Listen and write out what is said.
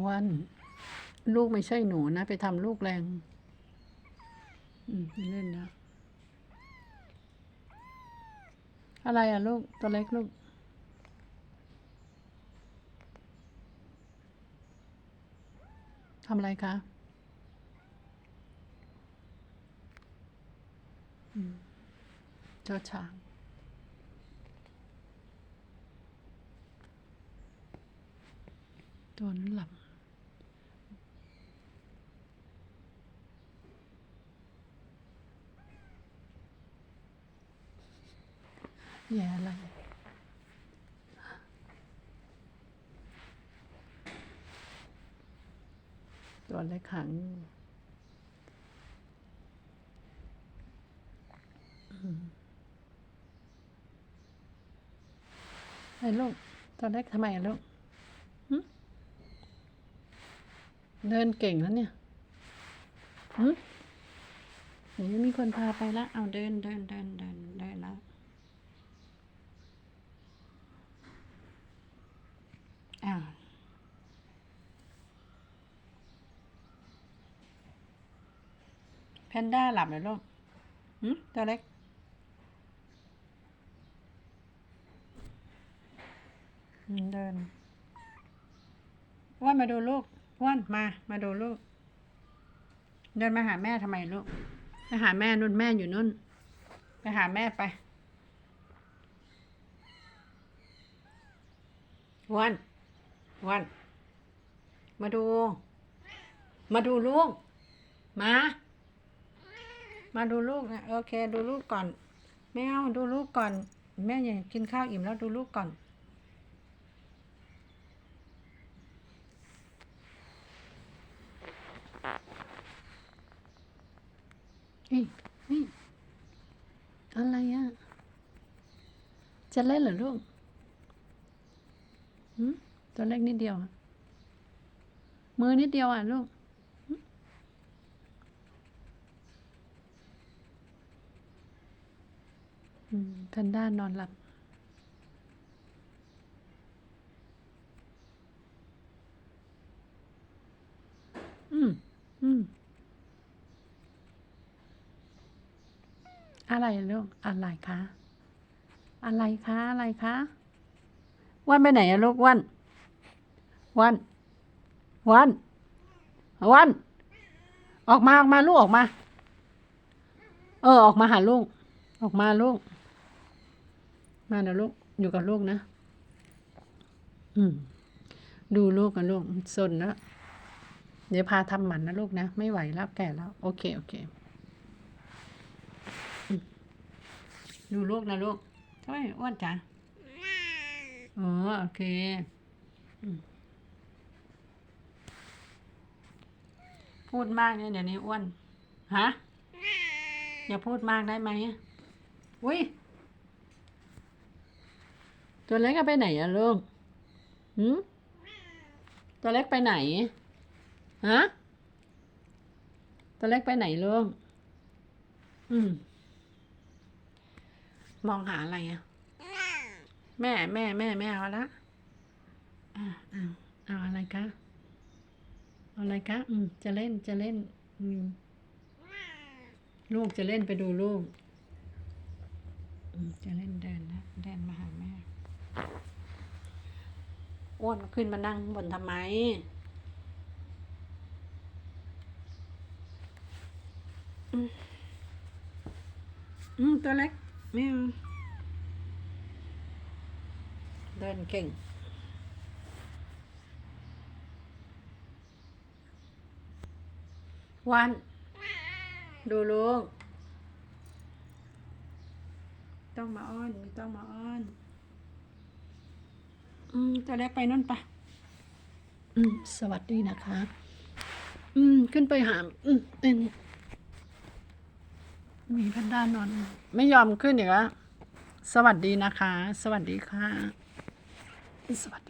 อ้วน ลูกไม่ใช่หนูนะ ไปทำลูกแรง อืมเล่นนะ อะไรอะลูก ตัวเล็กลูกทำอะไรคะเจ้าช้างตัวนั้นหลับ แย่อะไรตัวเล็กขังอืมไอ้ลูกตัวเล็กทำไมอะลูกหึเดินเก่งแล้วเนี่ยหึเดี๋ยวมีคนพาไปละ เอาเดินเดินเดินเดินเดินแล้ว อ้าว แพนด้าหลับเลยลูกหืมตัวเล็ก เดินว่านมาดูลูกว่านมา มาดูลูก เดินมาหาแม่ทำไมลูก ไปหาแม่นุ่นแม่อยู่นุ่น ไปหาแม่ไปอ้วันอ้วัน มาดู มาดูลูก มา มาดูลูกนะโอเค ดูลูกก่อน ไม่เอาดูลูกก่อน แม่ยังกินข้าวอิ่มแล้วดูลูกก่อนเฮ้ยเฮ้ยอะไรอะ จะเล่นเหรอลูกหืมตัวเล็กนิดเดียว มือนิดเดียวอะลูก อืมแพนด้านนอนหลับ อืม อืม อะไรลูกอะไรคะ อะไรคะ อะไรคะวันไปไหนอะลูกวัน วัน วัน วัน ออกมาออกมาลูกออกมา เออ ออกมาหาลูก ออกมาลูก มาเดี๋ยวลูกอยู่กับลูกนะ อืม ดูลูกกันลูกสนแล้วเดี๋ยวพาทำหมันนะลูกนะ ไม่ไหวแล้วแก่แล้ว โอเค โอเค ดูลูกนะลูกทำไมอ้วนจังอ๋อโอเคอืมพูดมากเนี่ยเดี๋ยวนี้อ้วน ฮะ อย่าพูดมากได้ไหมอุ้ย ตัวเล็กไปไหนอะลูกหืมตัวเล็กไปไหน ฮะ ตัวเล็กไปไหนลูกอืม มองหาอะไรอะแม่แม่แม่แม่เอาละอ่าเอาเอาอะไรคะเอาอะไรคะอืม จะเล่นจะเล่น อืม ลูกจะเล่นไปดูลูกอืมจะเล่นเดินนะ เดินมาหาแม่ อ้วนขึ้นมานั่งบนทำไม อืมอืมตัวเล็กไม่เอาเดินเก่งวัน ดูลูก ต้องมาอ้อน ไม่ต้องมาอ้อน อืมตัวเล็กไปนั่นปะอืม สวัสดีนะคะ อืม ขึ้นไปหาอืมเป็นมีแพนด้านอน ไม่ยอมขึ้นอีกแล้วสวัสดีนะคะ สวัสดีค่ะ สวัสดี